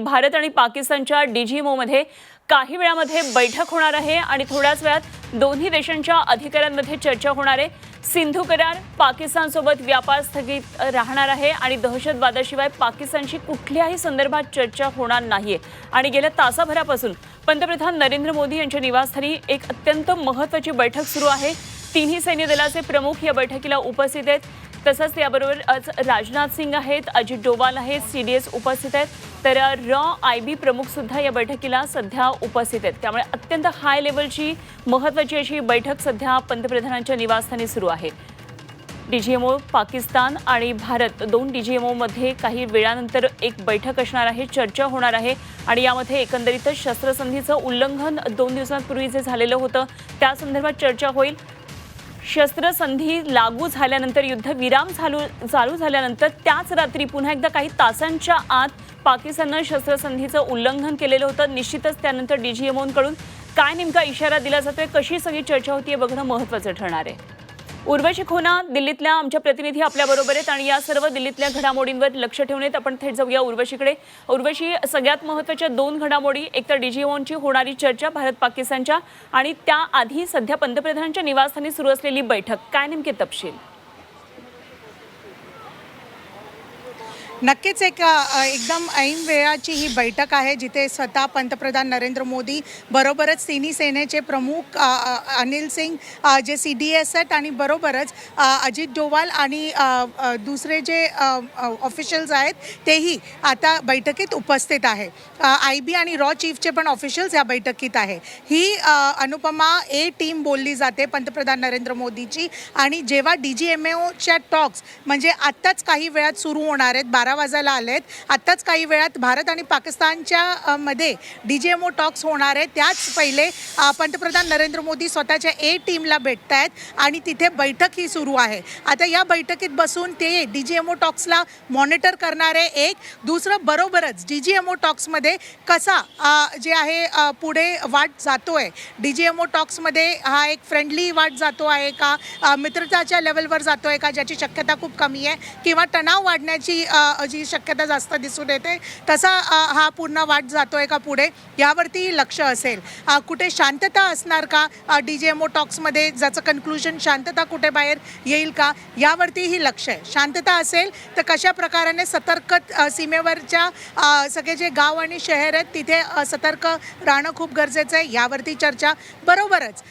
भारत आणि पाकिस्तानच्या डीजीमोमध्ये काही वेळामध्ये बैठक होणार आहे आणि थोड्याच वेळात दोन्ही देशांच्या अधिकाऱ्यांमध्ये चर्चा होणार आहे. सिंधू करार पाकिस्तानसोबत व्यापार स्थगित राहणार आहे आणि दहशतवादाशिवाय पाकिस्तानशी कुठल्याही संदर्भात चर्चा होणार नाहीये. आणि गेल्या तासाभरापासून पंतप्रधान नरेंद्र मोदी यांच्या निवासस्थानी एक अत्यंत महत्त्वाची बैठक सुरू आहे. तिन्ही सैन्य दलाचे प्रमुख या बैठकीला उपस्थित आहेत. तसंच याबरोबर आज राजनाथ सिंग आहेत अजित डोवाल आहेत सी डी एस उपस्थित आहेत. तर र आय बी प्रमुख सुद्धा या बैठकीला सध्या उपस्थित आहेत. त्यामुळे अत्यंत हाय लेवलची महत्त्वाची अशी बैठक सध्या पंतप्रधानांच्या निवासस्थानी सुरू आहे. डीजीएमओ पाकिस्तान आणि भारत दोन डीजीएमओमध्ये काही वेळानंतर एक बैठक असणार आहे चर्चा होणार आहे आणि यामध्ये एकंदरीतच शस्त्रसंधीचं उल्लंघन दोन दिवसांपूर्वी जे झालेलं होतं त्या संदर्भात चर्चा होईल. शस्त्रसंधी लागू झाल्यानंतर युद्धविराम चालू चालू झाल्यानंतर त्याच रात्री पुन्हा एकदा काही तासांच्या आत पाकिस्ताननं शस्त्रसंधीचं उल्लंघन केलेलं होतं. निश्चितच त्यानंतर डीजीएमओंकडून काय नेमका इशारा दिला जातोय कशी सगळी चर्चा होती हे बघणं महत्त्वाचं ठरणार आहे. उर्वशी खोना दिल्लीतल्या आमच्या प्रतिनिधी आपल्याबरोबर आहेत आणि या सर्व दिल्लीतल्या घडामोडींवर लक्ष ठेवून आपण थेट जाऊया उर्वशीकडे. उर्वशी सगळ्यात महत्त्वाच्या दोन घडामोडी एक तर डीजीओनची होणारी चर्चा भारत पाकिस्तानच्या आणि त्याआधी सध्या पंतप्रधानांच्या निवासस्थानी सुरू असलेली बैठक. काय नेमके तपशील? नक्कीच एक एकदम ऐन वेळाची ही बैठक आहे जिथे स्वतः पंतप्रधान नरेंद्र मोदी बरोबरच तिन्ही सेनेचे प्रमुख अनिल सिंग जे सी डी एस आहेत आणि बरोबरच अजित डोवाल आणि दुसरे जे ऑफिशियल्स आहेत तेही आता बैठकीत उपस्थित आहे. आय बी आणि रॉ चीफचे पण ऑफिशियल्स या बैठकीत आहे. ही अनुपमा ए टीम बोलली जाते पंतप्रधान नरेंद्र मोदीची आणि जेव्हा डी जी एम एच्या टॉक्स म्हणजे आत्ताच काही वेळात सुरू होणार आहेत बारा वाजायला आले आहेत आत्ताच काही वेळात भारत आणि पाकिस्तानच्या मध्ये D J M O talks होणार आहे त्याच पहिले पंतप्रधान नरेंद्र मोदी स्वतःच्या ए टीमला भेटत आहेत आणि तिथे बैठक ही सुरू आहे. आता या बैठकीत बसून ते डी जी एम ओ टॉक्सला मॉनिटर करणारे एक. दुसरं बरोबरच डी जी एम ओ टॉक्समध्ये कसा जे आहे पुढे वाट जातोय? डी जी एम ओ टॉक्समध्ये हा एक फ्रेंडली वाट जातो आहे का? मित्रताच्या लेवलवर जातोय का? ज्याची शक्यता खूप कमी आहे. किंवा तणाव वाढण्याची जी शक्यता जास्त दिसून येते तसा हा पूर्ण वाट जातो आहे का पुढे? यावरती लक्ष असेल. कुठे शांतता असणार का? डी जी एम ओ टॉक्समध्ये ज्याचं कन्क्लुजन शांतता कुठे बाहेर येईल का? यावरतीही लक्ष आहे. शांतता असेल तर कशा प्रकाराने सतर्क सीमेवरच्या सगळे जे गाव आणि शहर आहेत तिथे सतर्क राहणं खूप गरजेचं आहे. यावरती चर्चा बरोबरच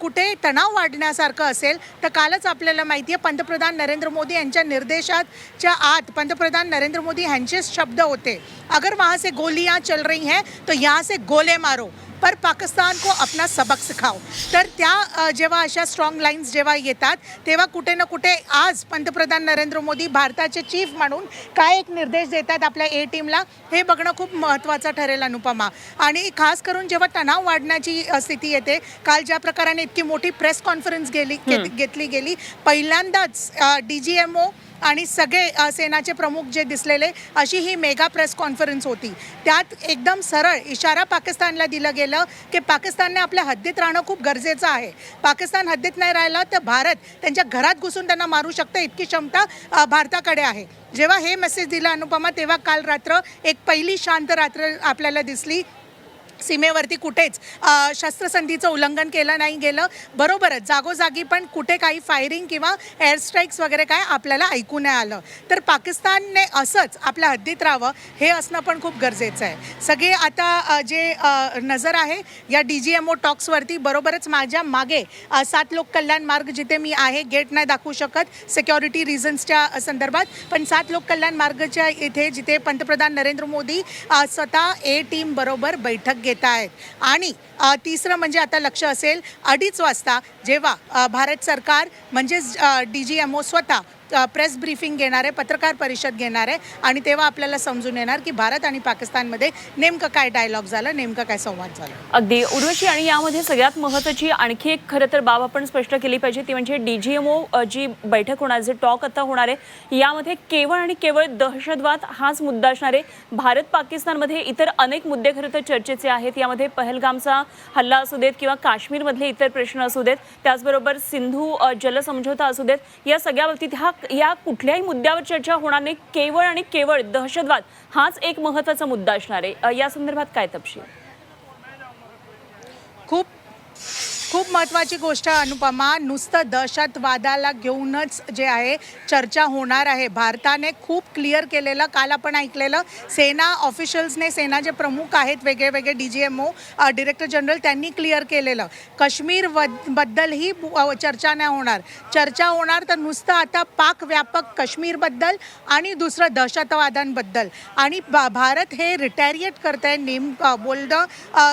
कुठे तणाव वाढण्यासारखं असेल तर कालच आपल्याला माहिती आहे पंतप्रधान नरेंद्र मोदी यांच्या निर्देशाच्या आत पंतप्रधान नरेंद्र मोदी यांचेच शब्द होते अगर वहाँ से गोलियां चल रही हैं तो यहाँ से गोले मारो पर पाकिस्तान को अपना सबक सिखाओ। तर त्या जेव्हा अशा स्ट्रॉंग लाईन्स जेव्हा येतात तेव्हा कुठे ना कुठे आज पंतप्रधान नरेंद्र मोदी भारताचे चीफ म्हणून काय एक निर्देश देतात आपल्या ए टीमला हे बघणं खूप महत्त्वाचं ठरेल अनुपमा. आणि खास करून जेव्हा तणाव वाढण्याची स्थिती येते काल ज्या प्रकाराने इतकी मोठी प्रेस कॉन्फरन्स गेली घेत- घेतली गेली पहिल्यांदाच डी जी एम ओ आणि सगळे सेनाचे प्रमुख जे दिसलेले अशी ही मेगा प्रेस कॉन्फरन्स होती. त्यात एकदम सरळ इशारा पाकिस्तानला दिलं गेलं की पाकिस्तानने आपल्या हद्दीत राहणं खूप गरजेचं आहे. पाकिस्तान हद्दीत नाही राहिलं तर भारत त्यांच्या घरात घुसून त्यांना मारू शकतं इतकी क्षमता भारताकडे आहे. जेव्हा हे मेसेज दिला अनुपमा तेव्हा काल रात्र एक पहिली शांत रात्र आपल्याला दिसली. सीमेवरती कुठेच शस्त्रसंधीचं उल्लंघन केलं नाही गेलं. बरोबरच जागोजागी पण कुठे काही फायरिंग किंवा एअर स्ट्राईक्स वगैरे काय आपल्याला ऐकू नाही आलं. तर पाकिस्तानने असंच आपल्या हद्दीत राहावं हे असणं पण खूप गरजेचं आहे. सगळे आता जे नजर आहे या डी जी एम ओ टॉक्सवरती बरोबरच माझ्या मागे सात लोक कल्याण मार्ग जिथे मी आहे गेट नाही दाखवू शकत सिक्युरिटी रिझन्सच्या संदर्भात. पण सात लोक कल्याण मार्गच्या इथे जिथे पंतप्रधान नरेंद्र मोदी स्वतः ए टीम बरोबर बैठक घेत आहेत आणि तिसरं म्हणजे आता लक्ष असेल अडीच वाजता जेव्हा भारत सरकार म्हणजेच डी जी एम ओ स्वतः प्रेस ब्रीफिंग घेणार आहे पत्रकार परिषद घेणार आहे आणि तेव्हा आपल्याला समजून येणार की भारत आणि पाकिस्तानमध्ये नेमकं काय डायलॉग झालं नेमकं काय संवाद झाला. अगदी. उर्वशी आणि यामध्ये सगळ्यात महत्त्वाची आणखी एक खरं तर बाब आपण स्पष्ट केली पाहिजे ती म्हणजे डीजीएमओ जी बैठक होणार जे टॉक आता होणार आहे यामध्ये केवळ आणि केवळ दहशतवाद हाच मुद्दा असणार आहे. भारत पाकिस्तानमध्ये इतर अनेक मुद्दे खरं तर चर्चेचे आहेत. यामध्ये पहलगामचा हल्ला असू देत किंवा काश्मीरमधले इतर प्रश्न असू देत त्याचबरोबर सिंधू अ, जलसमझोता असू देत या सगळ्या बाबतीत हा या कुठल्याही मुद्द्यावर चर्चा होणार नाही. केवळ आणि केवळ दहशतवाद हाच एक महत्त्वाचा मुद्दा असणार आहे. या संदर्भात काय तपशील? खूप खूप महत्त्वाची गोष्ट अनुपमा. नुसतं दहशतवादाला घेऊनच जे आहे चर्चा होणार आहे. भारताने खूप क्लिअर केलेलं काल आपण ऐकलेलं सेना ऑफिशियल्सने सेना जे प्रमुख आहेत वेगळे वेगळे D G M O director general त्यांनी क्लिअर केलेलं. काश्मीर वद- बद्दलही चर्चा नाही होणार. चर्चा होणार तर नुसतं आता पाक व्यापक काश्मीरबद्दल आणि दुसरं दहशतवादांबद्दल. आणि भा- भारत हे रिटॅरिएट करत आहे नेम बोलणं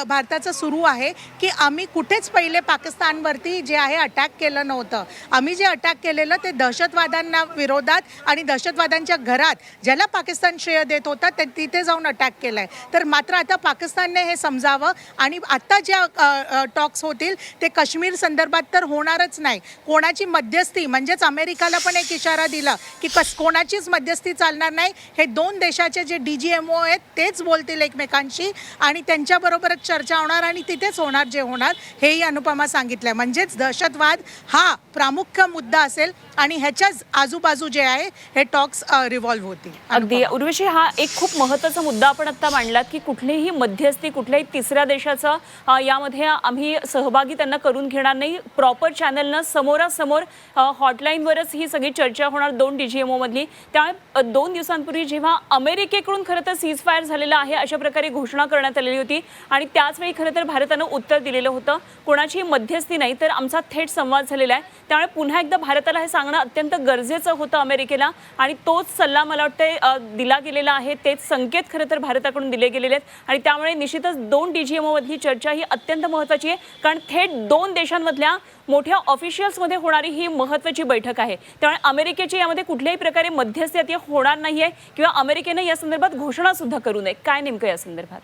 भारताचं सुरू आहे की आम्ही कुठेच पहिले पाकिस्तानवरती जे आहे अटॅक केलं नव्हतं. आम्ही जे अटॅक केलेलं ते दहशतवाद्यांना विरोधात आणि दहशतवाद्यांच्या घरात ज्याला पाकिस्तान श्रेय देत होता ते तिथे जाऊन अटॅक केलाय. आहे तर मात्र आता पाकिस्तानने हे समजावं आणि आत्ता ज्या टॉक्स होतील ते काश्मीर संदर्भात तर होणारच नाही. कोणाची मध्यस्थी म्हणजेच अमेरिकाला पण एक इशारा दिला की कस कोणाचीच मध्यस्थी चालणार नाही. हे दोन देशाचे जे डी जी एम ओ आहेत तेच बोलतील एकमेकांशी आणि त्यांच्याबरोबरच चर्चा होणार आणि तिथेच होणार जे होणार हेही अनुपमा सांगितलं म्हणजेच दहशतवाद हा प्रामुख्य मुद्दा असेल आणि ह्याच्याच आजूबाजू जे आहे हे टॉक्स रिव्हॉल्व्ह होतील. अगदी. उर्वशी हा एक खूप महत्त्वाचा मुद्दा आपण आता मांडलात की कुठलीही मध्यस्थी कुठल्याही तिसऱ्या देशाचा यामध्ये आम्ही सहभागी त्यांना करून घेणार नाही. प्रॉपर चॅनलनं समोरासमोर हॉटलाईनवरच ही सगळी चर्चा होणार दोन डी जी एम ओमधली त्यामुळे दोन दिवसांपूर्वी जेव्हा अमेरिकेकडून खरं तर सीज फायर झालेलं आहे अशा प्रकारे घोषणा करण्यात आलेली होती आणि त्याचवेळी खरं तर भारतानं उत्तर दिलेलं होतं. कोणाची मध्यस्थी नाही तर आमचा थेट संवाद झालेला आहे. त्यामुळे पुन्हा एकदा भारताला हे सांगणं अत्यंत गरजेचं होतं अमेरिकेला आणि तोच सल्ला मला वाटतं दिला गेलेला आहे. तेच संकेत खरं तर भारताकडून दिले गेलेले आहेत. आणि त्यामुळे निश्चितच दोन डी जी एमओमधली चर्चा ही अत्यंत महत्त्वाची आहे कारण थेट दोन देशांमधल्या मोठ्या ऑफिशियल्समध्ये होणारी ही महत्त्वाची बैठक आहे. त्यामुळे अमेरिकेची यामध्ये कुठल्याही प्रकारे मध्यस्थी होणार नाही आहे किंवा अमेरिकेनं या संदर्भात घोषणा सुद्धा करू नये. काय नेमकं या संदर्भात?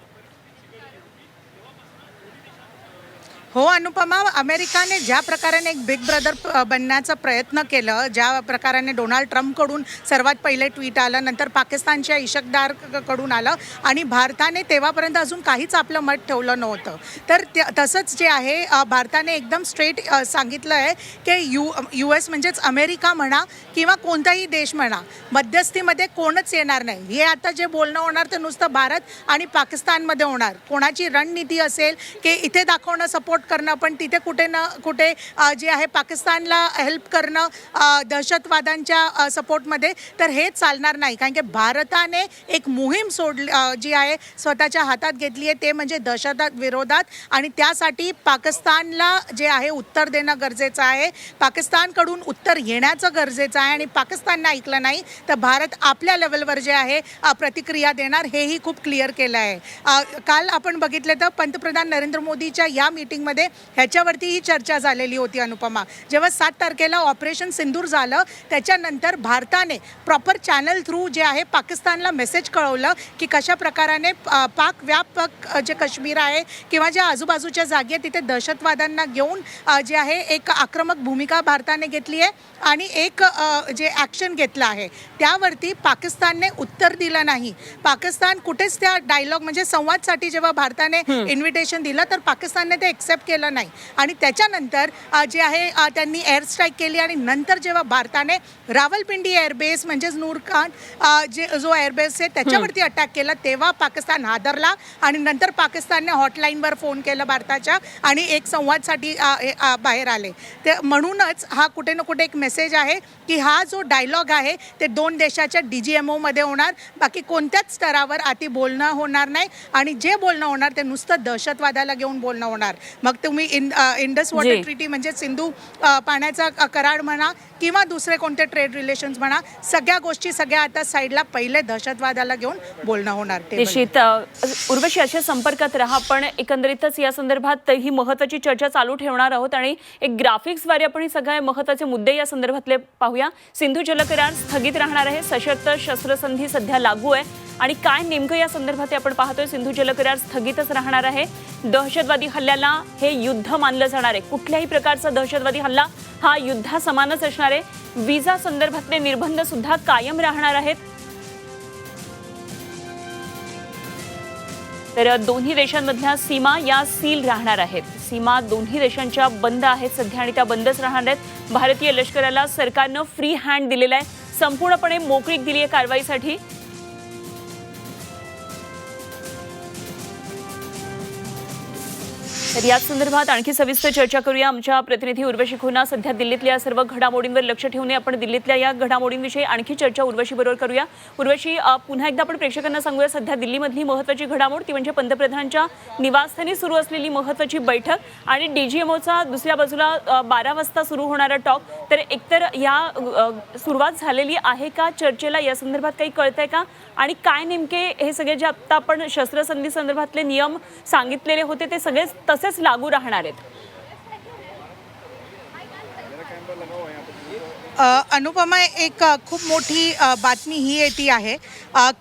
हो अनुपमा अमेरिकाने ज्या प्रकाराने एक बिग ब्रदर बनण्याचा प्रयत्न केलं ज्या प्रकाराने डोनाल्ड ट्रम्पकडून सर्वात पहिले ट्विट आलं नंतर पाकिस्तानच्या इशकदारकडून आलं आणि भारताने तेव्हापर्यंत अजून काहीच आपलं मत ठेवलं नव्हतं. तर तसंच जे आहे भारताने एकदम स्ट्रेट सांगितलं आहे की यू यू एस म्हणजेच अमेरिका म्हणा किंवा कोणताही देश म्हणा मध्यस्थीमध्ये कोणच येणार नाही. हे आता जे बोलणं होणार ते नुसतं भारत आणि पाकिस्तानमध्ये होणार. कोणाची रणनीती असेल की इथे दाखवणं सपोर्ट करणं पण तिथे कुठे ना कुठे जे आहे पाकिस्तानला हेल्प करणं दहशतवाद्यांच्या सपोर्टमध्ये तर हे चालणार नाही. कारण की भारताने एक मोहीम सोडली जी आहे स्वतःच्या हातात घेतली आहे ते म्हणजे दहशतवाद विरोधात. आणि त्यासाठी पाकिस्तानला जे आहे उत्तर देणं गरजेचं आहे. पाकिस्तानकडून उत्तर येण्याचं गरजेचं आहे. आणि पाकिस्ताननं ऐकलं नाही तर भारत आपल्या लेवलवर जे आहे प्रतिक्रिया देणार हेही खूप क्लिअर केलं आहे. काल आपण बघितलं तर पंतप्रधान नरेंद्र मोदीच्या या मीटिंगमध्ये ह्याच्यावरतीही चर्चा झालेली होती अनुपमा. जेव्हा सात तारखेला ऑपरेशन सिंदूर झालं त्याच्यानंतर भारताने प्रॉपर चॅनल थ्रू जे आहे पाकिस्तानला मेसेज कळवलं की कशा प्रकाराने पाक व्यापक जे काश्मीर आहे किंवा ज्या आजूबाजूच्या जागी आहे तिथे दहशतवाद्यांना घेऊन जे आहे एक आक्रमक भूमिका भारताने घेतली आहे आणि एक जे ॲक्शन घेतलं आहे. त्यावरती पाकिस्तानने उत्तर दिलं नाही. पाकिस्तान कुठेच त्या डायलॉग म्हणजे संवादसाठी जेव्हा भारताने इन्व्हिटेशन दिलं तर पाकिस्तानने ते एक्सेप्ट केलं नाही. आणि त्याच्यानंतर जे आहे त्यांनी एअर स्ट्राईक केली आणि नंतर जेव्हा भारताने रावलपिंडी एअरबेस म्हणजेच नूर खान अ, जे जो एअरबेस आहे त्याच्यावरती अटॅक केला तेव्हा पाकिस्तान हादरला आणि नंतर पाकिस्तानने हॉटलाईनवर फोन केला भारताच्या आणि एक संवादसाठी बाहेर आले. ते म्हणूनच हा कुठे ना कुठे एक मेसेज आहे की हा जो डायलॉग आहे ते दोन देशाच्या डी जी एम ओमध्ये होणार. बाकी कोणत्याच स्तरावर आती बोलणं होणार नाही. आणि जे बोलणं होणार ते नुसतं दहशतवादाला घेऊन बोलणं होणार. मग तुम्ही इन इंडस. वॉटर ट्रिटी म्हणजे सिंधू पाण्याचा करार म्हणा किंवा दुसरे कोणते ट्रेड रिलेशन्स म्हणा सगळ्या गोष्टी सगळ्या आता साईडला पहिले दहशतवादाला घेऊन बोलणं होणार ते निश्चित उर्वशी अशा संपर्कात राहा पण एकंदरीतच या संदर्भात ही महत्वाची चर्चा चालू ठेवणार आहोत आणि एक ग्राफिक्सद्वारे आपण हे सगळे महत्त्वाचे मुद्दे या संदर्भातले पाहूया. सिंधू जलकरार स्थगित राहणार आहे सशर्त शस्त्रसंधी सध्या लागू आहे. आणि काय नेमकं या संदर्भात आपण पाहतोय? सिंधू जलकरार स्थगितच राहणार आहे. दहशतवादी हल्ल्याला हे युद्ध मानलं जाणार आहे. कुठल्याही प्रकारचा दहशतवादी हल्ला हा युद्धा समानच असणार आहे. विजा संदर्भातले निर्बंध सुद्धा कायम राहणार आहेत. तर दोन्ही देशांमधल्या सीमा या सील राहणार आहेत. सीमा दोन्ही देशांच्या बंद आहेत सध्या आणि त्या बंदच राहणार आहेत. भारतीय लष्कराला सरकारनं फ्री हँड दिलेला आहे. संपूर्णपणे मोकळीक दिली आहे कारवाईसाठी. तर याच संदर्भात आणखी सविस्तर चर्चा करूया. आमच्या प्रतिनिधी उर्वशी खुना सध्या दिल्लीतल्या सर्व घडामोडींवर लक्ष ठेवून आपण दिल्लीतल्या या घडामोडींविषयी आणखी चर्चा उर्वशी बरोबर करूया. उर्वशी पुन्हा एकदा आपण प्रेक्षकांना सांगूया सध्या दिल्लीमधली महत्वाची घडामोड ती म्हणजे पंतप्रधानांच्या निवासस्थानी सुरू असलेली महत्वाची बैठक आणि डीजीएमओचा दुसऱ्या बाजूला बारा वाजता सुरू होणारा टॉक. तर एकतर या सुरुवात झालेली आहे का चर्चेला या संदर्भात काही कळतंय का? आणि काय नेमके हे सगळे जे आत्ता आपण शस्त्रसंधी संदर्भातले नियम सांगितलेले होते ते सगळेच तसेच लागू राहणार आहेत. अनुपमा एक खूप मोठी बातमी ही येते आहे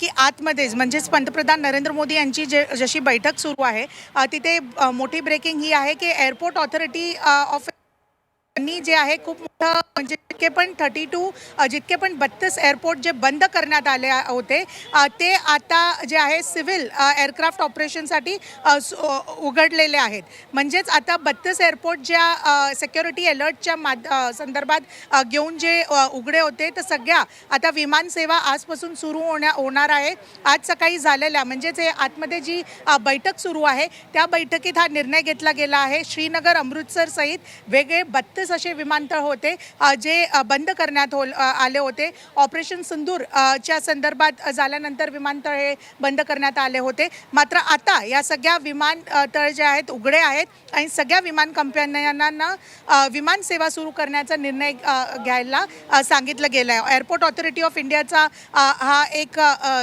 की आतमध्येच म्हणजेच पंतप्रधान नरेंद्र मोदी यांची जे जशी बैठक सुरू आहे तिथे मोठी ब्रेकिंग ही आहे की एअरपोर्ट ऑथॉरिटी ऑफ यांनी जे आहे खूप जितके पण थर्टी टू जितके पण बत्तीस एअरपोर्ट जे बंद करण्यात आले होते ते आता जे आहे सिव्हिल एअरक्राफ्ट ऑपरेशनसाठी सु- उघडलेले आहेत. म्हणजेच आता बत्तीस एअरपोर्ट ज्या सिक्युरिटी अलर्टच्या माध संदर्भात घेऊन जे उघडे होते तर सगळ्या आता विमानसेवा आजपासून सुरू होण्या होणार आहे. आज सकाळी झालेल्या म्हणजेच हे आतमध्ये जी बैठक सुरू आहे त्या बैठकीत हा निर्णय घेतला गेला आहे. श्रीनगर अमृतसर सहित वेगळे बत्तीस असे विमानतळ होते. होते जे बंद करण्यात हो आले होते. ऑपरेशन सिंदूर च्या संदर्भात झाल्यानंतर विमानतळ हे बंद करण्यात आले होते. मात्र आता या सगळ्या विमानतळ जे आहेत उघडे आहेत आणि सगळ्या विमान कंपन्यांना विमान सेवा सुरू करण्याचा निर्णय घ्यायला सांगितलं गेलं आहे एअरपोर्ट ऑथॉरिटी ऑफ इंडियाचा हा एक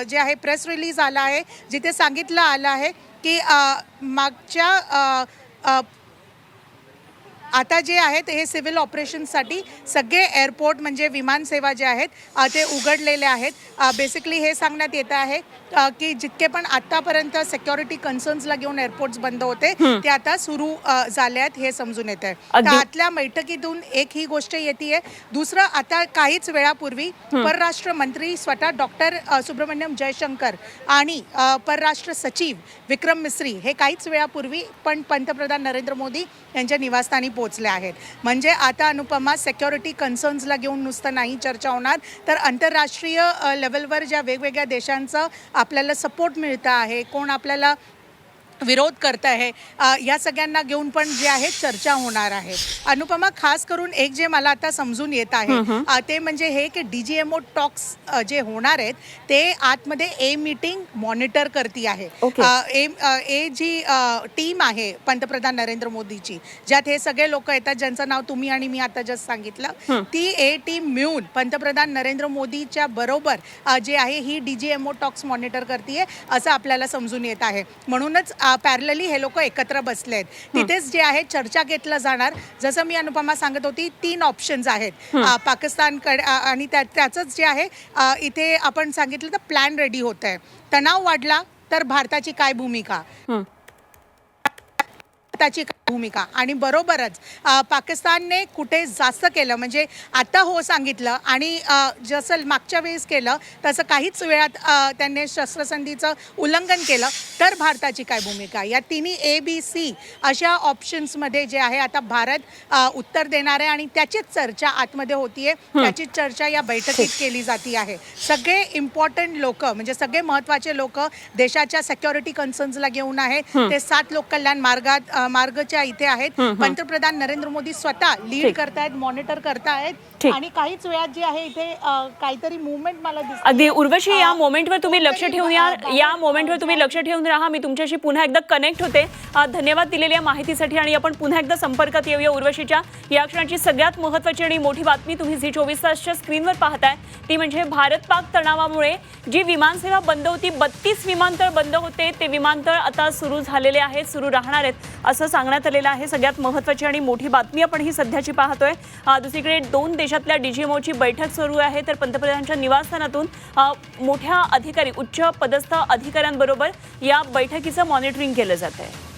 जे आहे प्रेस रिलीज आला आहे जिथे सांगितलं आलं आहे की मागच्या आता जे आहेत हे सिव्हिल ऑपरेशनसाठी सगळे एअरपोर्ट म्हणजे विमानसेवा जे आहेत ते उघडलेले आहेत. बेसिकली हे सांगण्यात येत आहे की जितके पण आतापर्यंत सिक्युरिटी कन्सर्न्सला घेऊन एअरपोर्ट्स बंद होते ते आता सुरू झाले आहेत हे समजून येत आहे. आतल्या बैठकीतून एक ही गोष्ट येते दुसरं आता काहीच वेळापूर्वी परराष्ट्र मंत्री स्वतः डॉक्टर सुब्रमण्यम जयशंकर आणि परराष्ट्र सचिव विक्रम मिस्री हे काहीच वेळापूर्वी पण पंतप्रधान नरेंद्र मोदी यांच्या निवासस्थानी पोहोचले आहेत. म्हणजे आता अनुपमा सेक्युरिटी कन्सर्न्सला घेऊन नुसतं नाही चर्चा होणार. तर आंतरराष्ट्रीय लेवलवर ज्या वेगवेगळ्या देशांचं आपल्याला सपोर्ट मिळतं आहे कोण आपल्याला विरोध करत आहे या सगळ्यांना घेऊन पण जे आहे चर्चा होणार आहे. अनुपमा खास करून एक जे मला आता समजून येत आहे ते म्हणजे हे की D G M O talks जे होणार आहेत ते आतमध्ये ए मीटिंग मॉनिटर करती आहे. ए ए जी टीम आहे पंतप्रधान नरेंद्र मोदीची ज्यात हे सगळे लोक येतात ज्यांचं नाव तुम्ही आणि मी आता जस्ट सांगितलं ती ए टीम मिळून पंतप्रधान नरेंद्र मोदीच्या बरोबर जे आहे ही D G M O talks monitor करते असं आपल्याला समजून येत आहे. म्हणूनच पॅरलली हे लोक एकत्र बसले आहेत. तिथेच जे आहे चर्चा घेतलं जाणार. जसं मी अनुपमा सांगत होती तीन ऑप्शन्स आहेत. पाकिस्तानकडे आणि त्या त्याचंच जे आहे इथे आपण सांगितलं तर प्लॅन रेडी होत आहे तणाव वाढला तर भारताची काय भूमिका? भारताची काय भूमिका. आणि बरोबरच पाकिस्तानने कुठे जास्त केलं म्हणजे आता हो सांगितलं आणि जसं मागच्या वेळेस केलं तसं काहीच वेळात त्यांनी शस्त्रसंधीचं उल्लंघन केलं तर भारताची काय भूमिका? या तिन्ही ए बी सी अशा ऑप्शन्समध्ये जे आहे आता भारत उत्तर देणार आहे आणि त्याचीच चर्चा आतमध्ये होतीये. त्याचीच चर्चा या बैठकीत केली जाती आहे. सगळे इम्पॉर्टंट लोक म्हणजे सगळे महत्त्वाचे लोक देशाच्या सेक्युरिटी कन्सर्न्सला घेऊन आहेत ते सात लोक कल्याण मार्गात अ, मार्गच्या इथे आहेत. पंतप्रधान नरेंद्र मोदी स्वतः लीड. करतायत मॉनिटर करतायत. आणि काहीच वेळात जे आहे इथे काहीतरी मुवमेंट मला दिसते अगदी उर्वशी या मोमेंटवर तुम्ही लक्ष ठेवून या. या मोमेंटवर तुम्ही लक्ष ठेवून राहा. मी तुमच्याशी पुन्हा एकदा कनेक्ट होते. धन्यवाद दिलेल्या माहितीसाठी आणि आपण पुन्हा एकदा संपर्कात येऊया उर्वशीच्या. या क्षणाची सगळ्यात महत्त्वाची आणि मोठी बातमी तुम्ही झी चोवीस तासच्या स्क्रीनवर पाहताय. ती म्हणजे भारत पाक तणावामुळे जी विमानसेवा बंद होती बत्तीस विमानतळ बंद होते. ते विमानतळ आता सुरू झालेले आहेत सुरू राहणार आहेत असं सांगण्यात आलेलं आहे. सगळ्यात महत्त्वाची आणि मोठी बातमी आपण ही सध्याची पाहतोय. दुसरीकडे दोन देशातल्या डीजीएमओची बैठक सुरू आहे. तर पंतप्रधानांच्या निवासस्थानातून मोठ्या अधिकारी उच्च पदस्थ अधिकाऱ्यांबरोबर या बैठकीचं मॉनिटरिंग केलं जात आहे